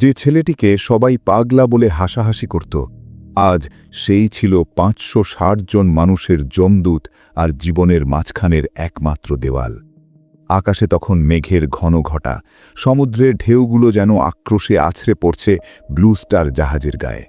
যে ছেলেটিকে সবাই পাগলা বলে হাসাহাসি করত, আজ সেই ছিল পাঁচশো ষাট জন মানুষের জমদূত আর জীবনের মাঝখানের একমাত্র দেওয়াল। আকাশে তখন মেঘের ঘন ঘটা, সমুদ্রের ঢেউগুলো যেন আক্রোশে আছড়ে পড়ছে ব্লু স্টার জাহাজের গায়ে।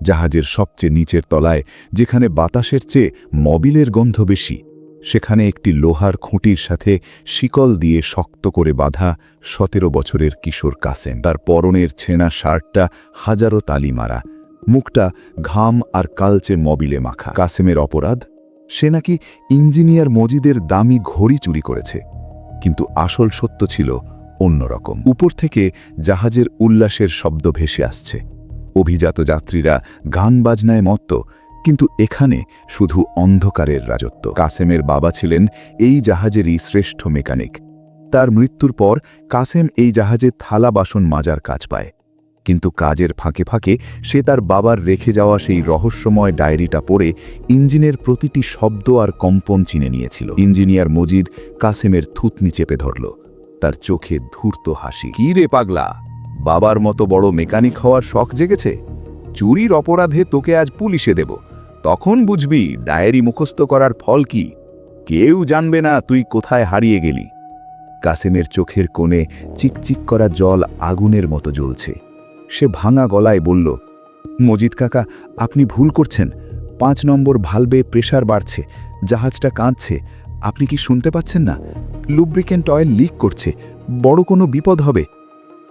জাহাজের সবচেয়ে নিচের তলায়, যেখানে বাতাসের চেয়ে মবিলের গন্ধ বেশি সেখানে একটি লোহার খুঁটির সাথে শিকল দিয়ে শক্ত করে বাঁধা সতেরো বছরের কিশোর কাসেম। তার পরনের ছেঁড়া শার্টটা হাজারো তালি মারা মুখটা ঘাম আর কালচে মবিলে মাখা। কাসেমের অপরাধ? সে নাকি ইঞ্জিনিয়ার মজিদের দামি ঘড়ি চুরি করেছে। কিন্তু আসল সত্য ছিল অন্যরকম। উপর থেকে জাহাজের উল্লাসের শব্দ ভেসে আসছে। অভিজাত যাত্রীরা গান বাজনায় মত্ত কিন্তু এখানে শুধু অন্ধকারের রাজত্ব। কাসেমের বাবা ছিলেন এই জাহাজেরই শ্রেষ্ঠ মেকানিক। তার মৃত্যুর পর কাসেম এই জাহাজে থালা বাসন মাজার কাজ পায়। কিন্তু কাজের ফাঁকে ফাঁকে সে তার বাবার রেখে যাওয়া সেই রহস্যময় ডায়েরিটা পড়ে ইঞ্জিনের প্রতিটি শব্দ আর কম্পন চিনে নিয়েছিল। ইঞ্জিনিয়ার মজিদ কাসেমের থুতনি চেপে ধরল। তার চোখে ধূর্ত হাসি। কি রে পাগলা? বাবার মতো বড় মেকানিক হওয়ার শখ জেগেছে? চুরির অপরাধে তোকে আজ পুলিশে দেব। তখন বুঝবি ডায়েরি মুখস্থ করার ফল কি। কেউ জানবে না তুই কোথায় হারিয়ে গেলি। কাসেমের চোখের কোণে চিকচিক করা জল আগুনের মতো জ্বলছে। সে ভাঙা গলায় বলল, মজিদ কাকা, আপনি ভুল করছেন। পাঁচ নম্বর ভালবে প্রেশার বাড়ছে, জাহাজটা কাঁদছে। আপনি কি শুনতে পাচ্ছেন না? লুব্রিকেন্ট অয়েল লিক করছে, বড় কোনো বিপদ হবে।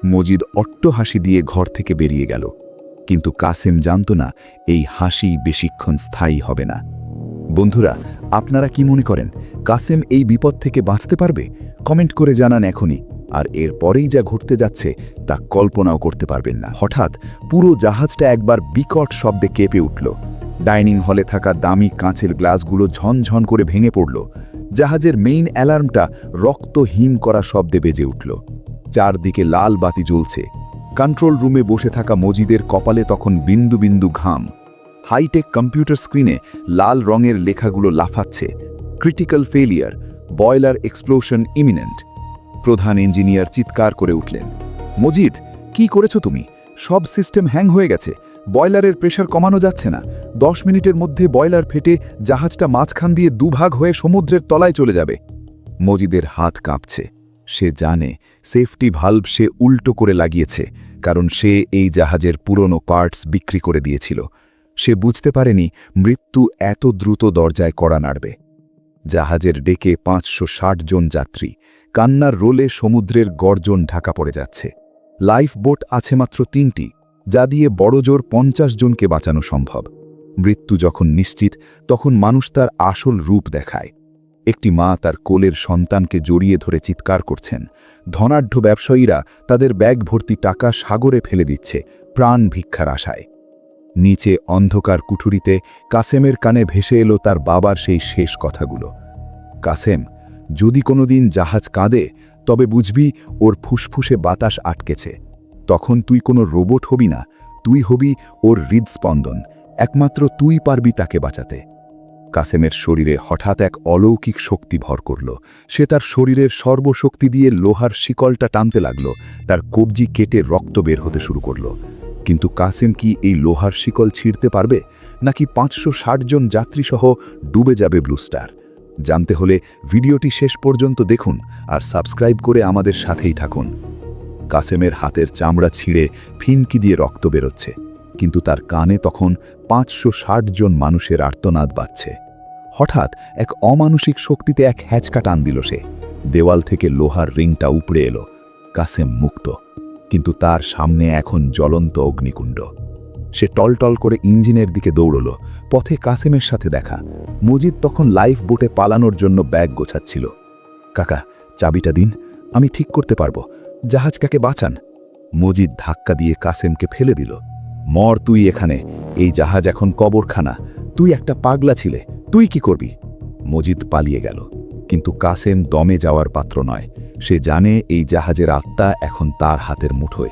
মজিদ অট্ট হাসি দিয়ে ঘর থেকে বেরিয়ে গেল। কিন্তু কাসেম জানত না এই হাসি বেশিক্ষণ স্থায়ী হবে না। বন্ধুরা, আপনারা কি মনে করেন, কাসেম এই বিপদ থেকে বাঁচতে পারবে? কমেন্ট করে জানান এখনই। আর এর পরেই যা ঘটতে যাচ্ছে, তা কল্পনাও করতে পারবেন না। হঠাৎ পুরো জাহাজটা একবার বিকট শব্দে কেঁপে উঠল। ডাইনিং হলে থাকা দামি কাঁচের গ্লাসগুলো ঝনঝন করে ভেঙে পড়ল। জাহাজের মেইন অ্যালার্মটা রক্ত হিম করা শব্দে বেজে উঠল। চারদিকে লাল বাতি জ্বলছে। কন্ট্রোল রুমে বসে থাকা মজিদের কপালে তখন বিন্দু বিন্দু ঘাম। হাইটেক কম্পিউটার স্ক্রিনে লাল রঙের লেখাগুলো লাফাচ্ছে। Critical failure boiler explosion imminent প্রধান ইঞ্জিনিয়ার চিৎকার করে উঠলেন, মজিদ, কি করেছ তুমি? সব সিস্টেম হ্যাং হয়ে গেছে। বয়লারের প্রেশার কমানো যাচ্ছে না। দশ মিনিটের মধ্যে বয়লার ফেটে জাহাজটা মাঝখান দিয়ে দুভাগ হয়ে সমুদ্রের তলায় চলে যাবে। মজিদের হাত কাঁপছে। সে জানে সেফটি ভাল্ব সে উল্টো করে লাগিয়েছে। কারণ সে এই জাহাজের পুরনো পার্টস বিক্রি করে দিয়েছিল। সে বুঝতে পারেনি মৃত্যু এত দ্রুত দরজায় কড়া নাড়বে। জাহাজের ডেকে পাঁচশো ষাট জন যাত্রী। কান্নার রোলে সমুদ্রের গর্জন ঢাকা পড়ে যাচ্ছে। লাইফ বোট আছে মাত্র তিনটি, যা দিয়ে বড় জোর পঞ্চাশ জনকে বাঁচানো সম্ভব। মৃত্যু যখন নিশ্চিত, তখন মানুষ তার আসল রূপ দেখায়। একটি মা তার কোলের সন্তানকে জড়িয়ে ধরে চিৎকার করছেন। ধনাঢ্য ব্যবসায়ীরা তাদের ব্যাগ ভর্তি টাকা সাগরে ফেলে দিচ্ছে, প্রাণ ভিক্ষার আশায়। নিচে অন্ধকার কুঠুরিতে কাসেমের কানে ভেসে এলো তার বাবার সেই শেষ কথাগুলো। কাসেম, যদি কোনোদিন জাহাজ কাঁদে, তবে বুঝবি ওর ফুসফুসে বাতাস আটকেছে। তখন তুই কোনো রোবট হবি না, তুই হবি ওর হৃদস্পন্দন। একমাত্র তুই পারবি তাকে বাঁচাতে। কাসেমের শরীরে হঠাৎ এক অলৌকিক শক্তি ভর করল। সে তার শরীরের সর্বশক্তি দিয়ে লোহার শিকলটা টানতে লাগল। তার কবজি কেটে রক্ত বের হতে শুরু করল। কিন্তু কাসেম কি এই লোহার শিকল ছিঁড়তে পারবে? নাকি পাঁচশো ষাট জন যাত্রীসহ ডুবে যাবে ব্লুস্টার জানতে হলে ভিডিওটি শেষ পর্যন্ত দেখুন আর সাবস্ক্রাইব করে আমাদের সাথেই থাকুন। কাসেমের হাতের চামড়া ছিঁড়ে ফিনকি দিয়ে রক্ত বেরোচ্ছে। কিন্তু তার কানে তখন পাঁচশো ষাট জন মানুষের আর্তনাদ বাজছে। হঠাৎ এক অমানসিক শক্তিতে এক হ্যাচকা টান দিল সে। দেওয়াল থেকে লোহার রিংটা উপড়ে এলো কাসেম মুক্ত। কিন্তু তার সামনে এখন জ্বলন্ত অগ্নিকুণ্ড। সে টলটল করে ইঞ্জিনের দিকে দৌড়ল, পথে কাসেমের সাথে দেখা। মজিদ তখন লাইফ বোটে পালানোর জন্য ব্যাগ গোছাচ্ছিল। কাকা, চাবিটা দিন, আমি ঠিক করতে পারব। জাহাজ কাকে বাঁচান? মজিদ ধাক্কা দিয়ে কাসেমকে ফেলে দিল। মর তুই এখানে। এই জাহাজ এখন কবরখানা। তুই একটা পাগলা ছিলে। তুই কি করবি? মজিদ পালিয়ে গেল। কিন্তু কাসেম দমে যাওয়ার পাত্র নয়। সে জানে এই জাহাজের আত্মা এখন তার হাতের মুঠোয়।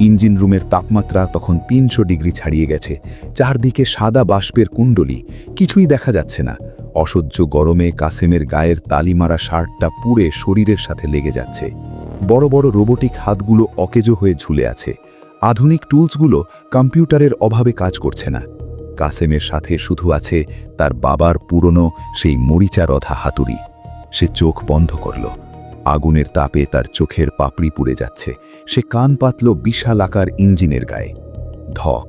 ইঞ্জিন রুমের তাপমাত্রা তখন তিনশো ডিগ্রি ছাড়িয়ে গেছে। চারদিকে সাদা বাষ্পের কুণ্ডলি। কিছুই দেখা যাচ্ছে না। অসহ্য গরমে কাসেমের গায়ের তালিমারা শার্টটা পুড়ে শরীরের সাথে লেগে যাচ্ছে। বড় বড় রোবোটিক হাতগুলো অকেজো হয়ে ঝুলে আছে। আধুনিক টুলসগুলো কম্পিউটারের অভাবে কাজ করছে না। কাসেমের সাথে শুধু আছে তার বাবার পুরনো সেই মরিচা রধা হাতুড়ি। সে চোখ বন্ধ করল। আগুনের তাপে তার চোখের পাপড়ি পুড়ে যাচ্ছে। সে কান পাতল বিশাল আকার ইঞ্জিনের গায়ে। ধক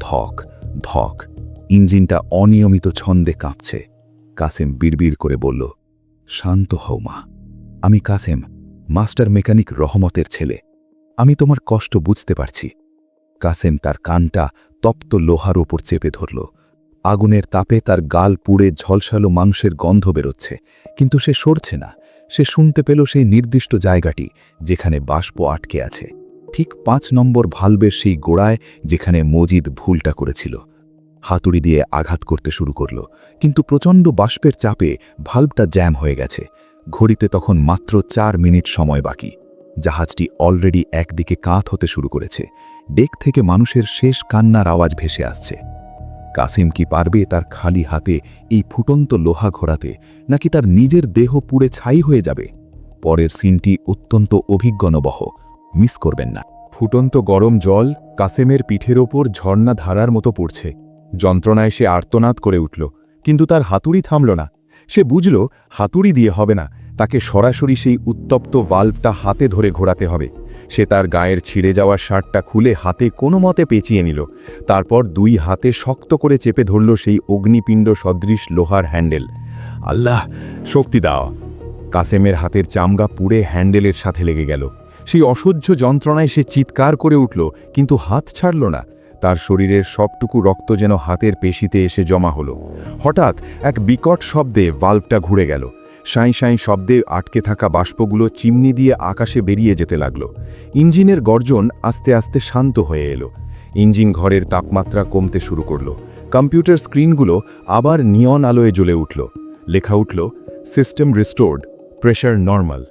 ধক ধক, ইঞ্জিনটা অনিয়মিত ছন্দে কাঁপছে। কাসেম বিড়বিড় করে বলল, শান্ত হও মা। আমি কাসেম, মাস্টার মেকানিক রহমতের ছেলে। আমি তোমার কষ্ট বুঝতে পারছি। কাসেম তার কানটা তপ্ত লোহার ওপর চেপে ধরল। আগুনের তাপে তার গাল পুড়ে ঝলসালো মাংসের গন্ধ বেরোচ্ছে। কিন্তু সে সরছে না। সে শুনতে পেল সেই নির্দিষ্ট জায়গাটি যেখানে বাষ্প আটকে আছে। ঠিক পাঁচ নম্বর ভালবের সেই গোড়ায় যেখানে মজিদ ভুলটা করেছিল। হাতুড়ি দিয়ে আঘাত করতে শুরু করল। কিন্তু প্রচণ্ড বাষ্পের চাপে ভাল্বটা জ্যাম হয়ে গেছে। ঘড়িতে তখন মাত্র চার মিনিট সময় বাকি। জাহাজটি অলরেডি একদিকে কাঁত হতে শুরু করেছে। ডেক থেকে মানুষের শেষ কান্নার আওয়াজ ভেসে আসছে। কাসিম কি পারবে তার খালি হাতে এই ফুটন্ত লোহা ঘোরাতে, নাকি তার নিজের দেহ পুড়ে ছাই হয়ে যাবে? পরের সিনটি অত্যন্ত অভিজ্ঞনবহ। মিস করবেন না। ফুটন্ত গরম জল কাসেমের পিঠের ওপর ঝর্ণা ধারার মতো পড়ছে। যন্ত্রণায় সে আর্তনাদ করে উঠল, কিন্তু তার হাতুড়ি থামল না। সে বুঝল, হাতুড়ি দিয়ে হবে না। তাকে সরাসরি সেই উত্তপ্ত ভাল্ভটা হাতে ধরে ঘোরাতে হবে। সে তার গায়ের ছিঁড়ে যাওয়া শার্টটা খুলে হাতে কোনো মতে পেঁচিয়ে নিল। তারপর দুই হাতে শক্ত করে চেপে ধরল সেই অগ্নিপিণ্ড সদৃশ লোহার হ্যান্ডেল। আল্লাহ, শক্তি দাও। কাসেমের হাতের চামড়া পুড়ে হ্যান্ডেলের সাথে লেগে গেল। সেই অসহ্য যন্ত্রণায় সে চিৎকার করে উঠল, কিন্তু হাত ছাড়ল না। তার শরীরের সবটুকু রক্ত যেন হাতের পেশিতে এসে জমা হলো। হঠাৎ এক বিকট শব্দে ভাল্ভটা ঘুরে গেল। সাঁই সাঁই শব্দে আটকে থাকা বাষ্পগুলো চিমনি দিয়ে আকাশে বেরিয়ে যেতে লাগল। ইঞ্জিনের গর্জন আস্তে আস্তে শান্ত হয়ে এলো। ইঞ্জিন ঘরের তাপমাত্রা কমতে শুরু করল। কম্পিউটার স্ক্রিনগুলো আবার নিয়ন আলোয় জ্বলে উঠল। লেখা উঠল, system restored, pressure normal.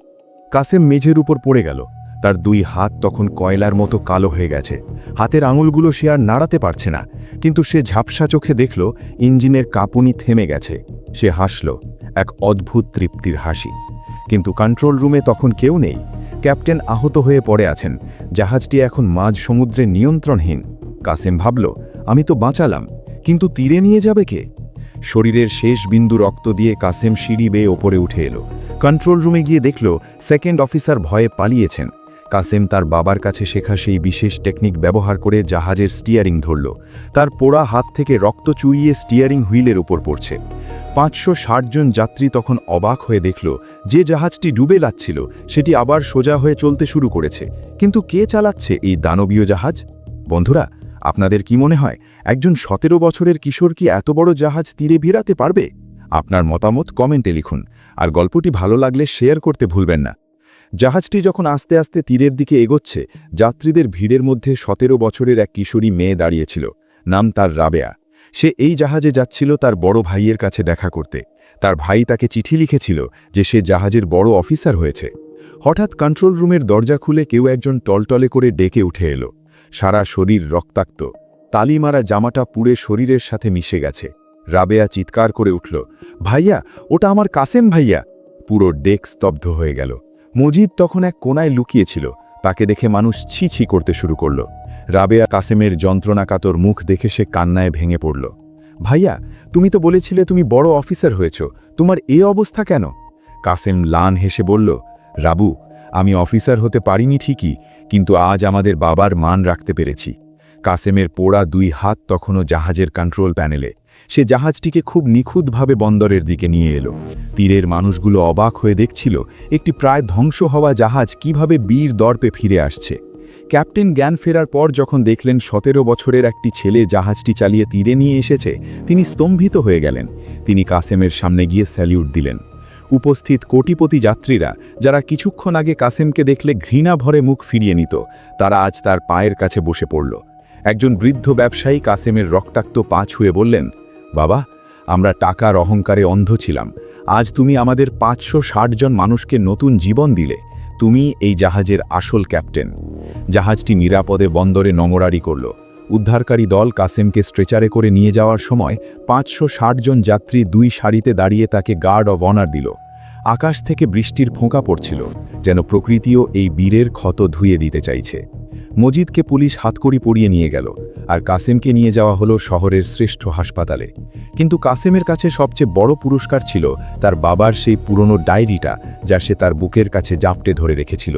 Kasem মেঝের উপর পড়ে গেল। তার দুই হাত তখন কয়লার মতো কালো হয়ে গেছে। হাতের আঙুলগুলো সে আর নাড়াতে পারছে না। কিন্তু সে ঝাপসা চোখে দেখল, ইঞ্জিনের কাঁপুনি থেমে গেছে। সে হাসল এক অদ্ভুত তৃপ্তির হাসি। কিন্তু কন্ট্রোল রুমে তখন কেউ নেই। ক্যাপ্টেন আহত হয়ে পড়ে আছেন। জাহাজটি এখন মাঝ সমুদ্রে নিয়ন্ত্রণহীন। কাসেম ভাবল, আমি তো বাঁচালাম, কিন্তু তীরে নিয়ে যাবে কে? শরীরের শেষ বিন্দু রক্ত দিয়ে কাসেম সিঁড়ি বেয়ে ওপরে উঠে এলো। কন্ট্রোল রুমে গিয়ে দেখল সেকেন্ড অফিসার ভয়ে পালিয়েছেন। কাসেম তার বাবার কাছে শেখা সেই বিশেষ টেকনিক ব্যবহার করে জাহাজের স্টিয়ারিং ধরল। তার পোড়া হাত থেকে রক্ত চুইয়ে স্টিয়ারিং হুইলের উপর পড়ছে। পাঁচশো জন যাত্রী তখন অবাক হয়ে দেখল যে জাহাজটি ডুবে লাচ্ছিল সেটি আবার সোজা হয়ে চলতে শুরু করেছে। কিন্তু কে চালাচ্ছে এই দানবীয় জাহাজ? বন্ধুরা, আপনাদের কি মনে হয়, একজন সতেরো বছরের কিশোর কি এত বড় জাহাজ তীরে ভিড়াতে পারবে? আপনার মতামত কমেন্টে লিখুন, আর গল্পটি ভালো লাগলে শেয়ার করতে ভুলবেন না। জাহাজটি যখন আস্তে আস্তে তীরের দিকে এগোচ্ছে, যাত্রীদের ভিড়ের মধ্যে সতেরো বছরের এক কিশোরী মেয়ে দাঁড়িয়েছিল, নাম তার রাবেয়া। সে এই জাহাজে যাচ্ছিল তার বড় ভাইয়ের কাছে দেখা করতে। তার ভাই তাকে চিঠি লিখেছিল যে সে জাহাজের বড় অফিসার হয়েছে। হঠাৎ কন্ট্রোল রুমের দরজা খুলে কেউ একজন টলটলে করে ডেকে উঠে এলো। সারা শরীর রক্তাক্ত। তালিমারা জামাটা পুড়ে শরীরের সাথে মিশে গেছে। রাবেয়া চিৎকার করে উঠল, ভাইয়া, ওটা আমার কাসেম ভাইয়া! পুরো ডেক স্তব্ধ হয়ে গেল। মজিদ তখন এক কোনায় লুকিয়েছিল, তাকে দেখে মানুষ ছি ছি করতে শুরু করল। রাবেয়া কাসেমের যন্ত্রণাকাতর মুখ দেখে সে কান্নায় ভেঙে পড়ল। ভাইয়া, তুমি তো বলেছিলে তুমি বড় অফিসার হয়েছ, তোমার এ অবস্থা কেন? কাসেম লান হেসে বলল, রাবু, আমি অফিসার হতে পারিনি ঠিকই, কিন্তু আজ আমাদের বাবার মান রাখতে পেরেছি। কাসেমের পোড়া দুই হাত তখনও জাহাজের কন্ট্রোল প্যানেলে সে জাহাজটিকে খুব নিখুঁতভাবে বন্দরের দিকে নিয়ে এলো। তীরের মানুষগুলো অবাক হয়ে দেখছিল, একটি প্রায় ধ্বংস হওয়া জাহাজ কীভাবে বীর দর্পে ফিরে আসছে। ক্যাপ্টেন জ্ঞান ফেরার পর যখন দেখলেন সতেরো বছরের একটি ছেলে জাহাজটি চালিয়ে তীরে নিয়ে এসেছে, তিনি স্তম্ভিত হয়ে গেলেন। তিনি কাসেমের সামনে গিয়ে স্যালিউট দিলেন। উপস্থিত কোটিপতি যাত্রীরা, যারা কিছুক্ষণ আগে কাসেমকে দেখলে ঘৃণা ভরে মুখ ফিরিয়ে নিত, তারা আজ তার পায়ের কাছে বসে পড়ল। একজন বৃদ্ধ ব্যবসায়ী কাসেমের রক্তাক্ত পা ছুঁয়ে বললেন, বাবা, আমরা টাকার অহংকারে অন্ধ ছিলাম। আজ তুমি আমাদের পাঁচশো ষাট জন মানুষকে নতুন জীবন দিলে। তুমি এই জাহাজের আসল ক্যাপ্টেন। জাহাজটি নিরাপদে বন্দরে নঙরারি করল। উদ্ধারকারী দল কাসেমকে স্ট্রেচারে করে নিয়ে যাওয়ার সময় পাঁচশো ষাট জন যাত্রী দুই সারিতে দাঁড়িয়ে তাকে গার্ড অব অনার দিল। আকাশ থেকে বৃষ্টির ফোঁকা পড়ছিল, যেন প্রকৃতিও এই বীরের ক্ষত ধুয়ে দিতে চাইছে। মজিদকে পুলিশ হাতকড়ি পরিয়ে নিয়ে গেল, আর কাসেমকে নিয়ে যাওয়া হলো শহরের শ্রেষ্ঠ হাসপাতালে। কিন্তু কাসেমের কাছে সবচেয়ে বড় পুরস্কার ছিল তার বাবার সেই পুরনো ডায়েরিটা, যা সে তার বুকের কাছে জাপটে ধরে রেখেছিল।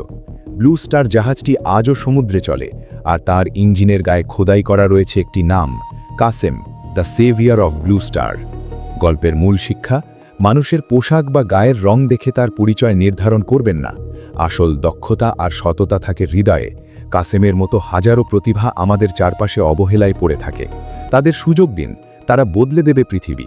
ব্লু স্টার জাহাজটি আজও সমুদ্রে চলে, আর তার ইঞ্জিনের গায়ে খোদাই করা রয়েছে একটি নাম, Kasem, the saviour of blue star গল্পের মূল শিক্ষা মানুষের পোশাক বা গায়ের রং দেখে তার পরিচয় নির্ধারণ করবেন না। আসল দক্ষতা আর সততা থাকে হৃদয়ে। কাসেমের মতো হাজারো প্রতিভা আমাদের চারপাশে অবহেলায় পড়ে থাকে। তাদের সুযোগ দিন, তারা বদলে দেবে পৃথিবী।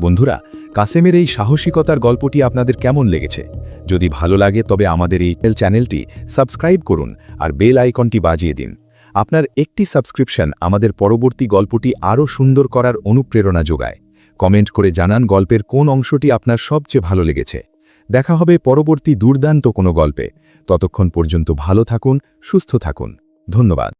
বন্ধুরা, কাসেমের এই সাহসিকতার গল্পটি আপনাদের কেমন লেগেছে? যদি ভালো লাগে, তবে আমাদের এই চ্যানেলটি সাবস্ক্রাইব করুন আর বেল আইকনটি বাজিয়ে দিন। আপনার একটি সাবস্ক্রিপশন আমাদের পরবর্তী গল্পটি আরও সুন্দর করার অনুপ্রেরণা যোগায়। কমেন্ট করে জানান গল্পের কোন অংশটি আপনার সবচেয়ে ভালো লেগেছে। দেখা হবে পরবর্তী দুর্দান্ত কোনো গল্পে। ততক্ষণ পর্যন্ত ভালো থাকুন, সুস্থ থাকুন। ধন্যবাদ।